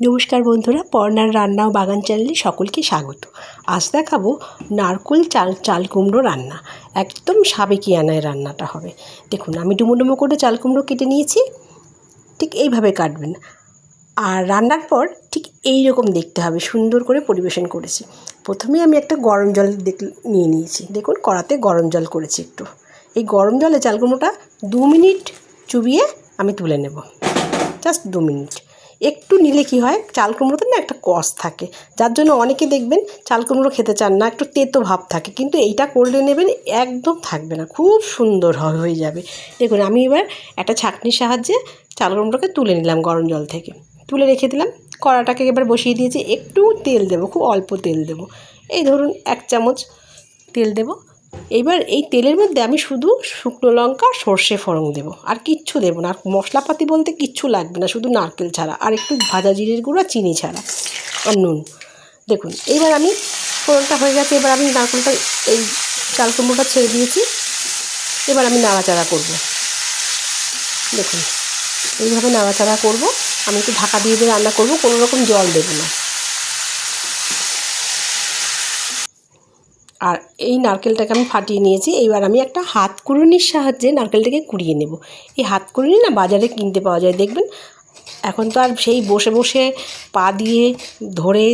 নমস্কার বন্ধুরা, পর্নার রান্না ও বাগান চ্যানেলে সকলকে স্বাগত। আজ দেখাবো নারকোল চাল চাল কুমড়ো রান্না। একদম সাবেকিয়ানায় রান্নাটা হবে। দেখুন, আমি ডুমো ডুমো করে চাল কুমড়ো কেটে নিয়েছি, ঠিক এইভাবে কাটবেন। আর রান্নার পর ঠিক এই রকম দেখতে হবে, সুন্দর করে পরিবেশন করেছি। প্রথমে আমি একটা গরম জল দেখ, নিয়ে নিয়েছি। দেখুন, কড়াতে গরম জল করেছি একটু। এই গরম জলে চাল কুমড়োটা দু মিনিট চুবিয়ে আমি তুলে নেব। জাস্ট দু মিনিট। একটু নিলে কি হয়, চাল কুমড়োতে না একটা কষ থাকে। যার জন্য অনেকে দেখবেন চাল কুমড়ো খেতে চান না, একটু তেতো ভাব থাকে। কিন্তু এইটা করলে নেবেন একদম থাকবে না, খুব সুন্দর হয় যাবে। দেখুন, আমি এবার একটা ছাঁকনির সাহায্যে চাল কুমড়োকে তুলে নিলাম গরম জল থেকে। তুলে রেখে দিলাম, কড়াটাকে এবার বসিয়ে দিয়েছি, একটু তেল দেবো, খুব অল্প তেল দেবো। এই ধরুন এক চামচ তেল দেবো। এইবার এই তেলের মধ্যে আমি শুধু শুকনো লঙ্কা, সর্ষে ফোড়ন দেবো। আর কিচ্ছু দেবো না। আর মশলাপাতি বলতে কিচ্ছু লাগবে না, শুধু নারকেল ছাড়া। আর একটু ভাজা জিরের গুঁড়ো, চিনি ছাড়া। আর নুন। দেখুন এইবার আমি ফোড়নটা হয়ে গেছে। এবার আমি নারকেলটা, এই চাল কুমড়োটা ছেড়ে দিয়েছি। এবার আমি নাড়াচাড়া করব। দেখুন, এইভাবে নাড়াচাড়া করব। আমি একটু ঢাকা দিয়ে দিয়ে রান্না করব, কোনো রকম জল দেবো না। আর এই নারকেলটাকে আমি ফাটিয়ে নিয়েছি। এইবার আমি একটা হাত কুড়ুনির সাহায্যে নারকেলটাকে কুড়িয়ে নেব। এই হাত কুড়ুনি না বাজারে কিনতে পাওয়া যায়, দেখবেন? এখন তো আর সেই বসে বসে পা দিয়ে ধরে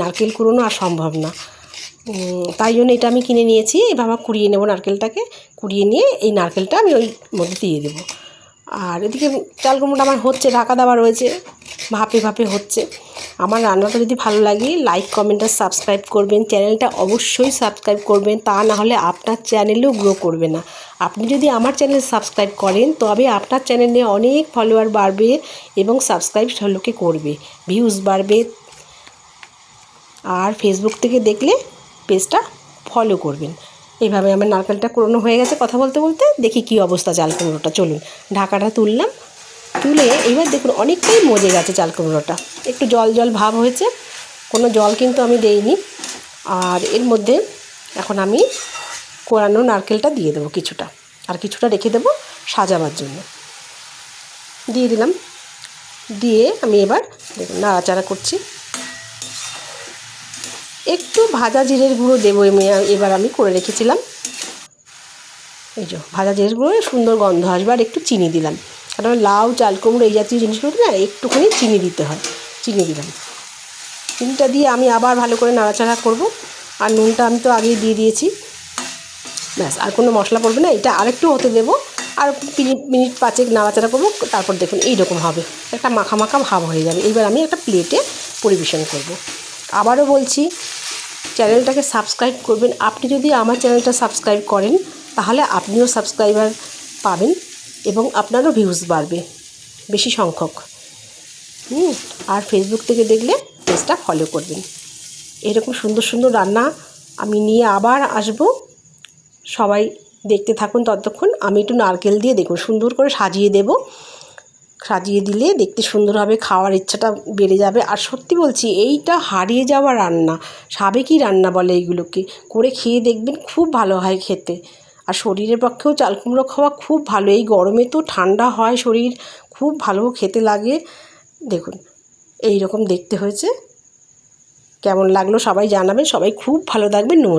নারকেল কুড়োনো আর সম্ভব না। তাই জন্য এটা আমি কিনে নিয়েছি। এভাবে কুড়িয়ে নেব নারকেলটাকে। কুড়িয়ে নিয়ে এই নারকেলটা আমি ওই মধ্যে দিয়ে দেবো। আর এদিকে চাল কুমড়োটা আমার হচ্ছে ঢাকা দেওয়া রয়েছে। ভাপে ভাপে হচ্ছে। আমার রান্নাটা যদি ভালো লাগে লাইক কমেন্ট আর সাবস্ক্রাইব করবেন। চ্যানেলটা অবশ্যই সাবস্ক্রাইব করবেন, তা না হলে আপনার চ্যানেলেও গ্রো করবে না। আপনি যদি আমার চ্যানেল সাবস্ক্রাইব করেন, তবে আপনার চ্যানেলে অনেক ফলোয়ার বাড়বে এবং সাবস্ক্রাইব লোকে করবে। ভিউজ বাড়বে। আর ফেসবুক থেকে দেখলে পেজটা ফলো করবেন। এইভাবে আমার নারকেলটা কোরানো হয়ে গেছে কথা বলতে বলতে। দেখি কি অবস্থা চাল কুমড়োটা। চলুন, ঢাকাটা তুললাম। তুলে এবার দেখুন অনেকটাই মজে গেছে চাল কুমড়োটা একটু জল জল ভাব হয়েছে, কোনো জল কিন্তু আমি দেইনি। আর এর মধ্যে এখন আমি কোরানো নারকেলটা দিয়ে দেবো কিছুটা, আর কিছুটা রেখে দেবো সাজাবার জন্য। দিয়ে দিলাম। দিয়ে আমি এবার দেখুন নাড়াচাড়া করছি। একটু ভাজা জিরের গুঁড়ো দেবো এবার আমি করে রেখেছিলাম। এই যে ভাজা জিরের গুঁড়ো, সুন্দর গন্ধ আসবে, আর একটু চিনি দিলাম। কারণ লাউ, চাল, কুমড়ো এই জাতীয় জিনিসগুলো না একটুখানি চিনি দিতে হয়। চিনি দিলাম। চিনিটা দিয়ে আমি আবার ভালো করে নাড়াচাড়া করব। আর নুনটা আমি তো আগেই দিয়ে দিয়েছি। ব্যাস, আর কোনো মশলা পড়বে না। এটা আরেকটু হতে দেবো। আর মিনিট মিনিট পাঁচেক নাড়াচাড়া করব। তারপর দেখুন এইরকম হবে। একটা মাখা মাখা ভাব হয়ে যাবে। এবার আমি একটা প্লেটে পরিবেশন করব। আবারও বলছি, চ্যানেলটাকে সাবস্ক্রাইব করবেন। আপনি যদি আমার চ্যানেলটা সাবস্ক্রাইব করেন, তাহলে আপনিও সাবস্ক্রাইবার পাবেন। এবং আপনারও ভিউজ বাড়বে, বেশি সংখ্যক। হুম, আর ফেসবুক থেকে দেখলে পেজটা ফলো করবেন। এরকম সুন্দর সুন্দর রান্না আমি নিয়ে আবার আসব। সবাই দেখতে থাকুন ততক্ষণ, আমি একটু নারকেল দিয়ে দেখুন সুন্দর করে সাজিয়ে দেব। সাজিয়ে দিলে দেখতে সুন্দর হবে, খাওয়ার ইচ্ছাটা বেড়ে যাবে। আর সত্যি বলছি, এইটা হারিয়ে যাওয়া রান্না, সাবেকি রান্না বলে এইগুলোকে, করে খেয়ে দেখবেন খুব ভালো হয় খেতে। আর শরীরের পক্ষেও চাল কুমড়ো খাওয়া খুব ভালো। এই গরমে তো ঠান্ডা হয় শরীর, খুব ভালো খেতে লাগে। দেখুন এই রকম দেখতে হয়েছে। কেমন লাগল সবাই জানাবেন। সবাই খুব ভালো থাকবেন। নমস্কার।